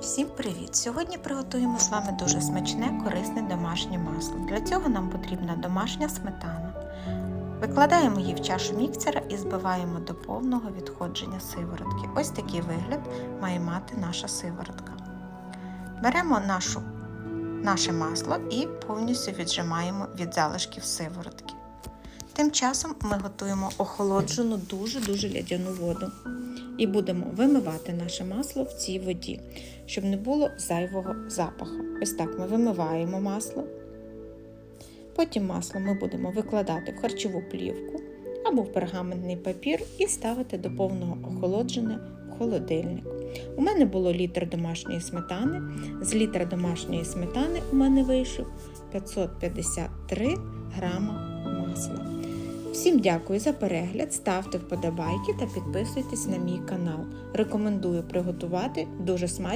Всім привіт! Сьогодні приготуємо з вами дуже смачне, корисне домашнє масло. Для цього нам потрібна домашня сметана. Викладаємо її в чашу міксера і збиваємо до повного відходження сиворотки. Ось такий вигляд має мати наша сиворотка. Беремо нашу, наше масло і повністю віджимаємо від залишків сиворотки. Тим часом ми готуємо охолоджену дуже-дуже лядяну воду і будемо вимивати наше масло в цій воді, щоб не було зайвого запаху. Ось так ми вимиваємо масло. Потім масло ми будемо викладати в харчову плівку або в пергаментний папір і ставити до повного охолодження в холодильник. У мене було літр домашньої сметани. З літра домашньої сметани у мене вийшов 553 грама масла. Всім дякую за перегляд, ставте вподобайки та підписуйтесь на мій канал. Рекомендую приготувати дуже смачно.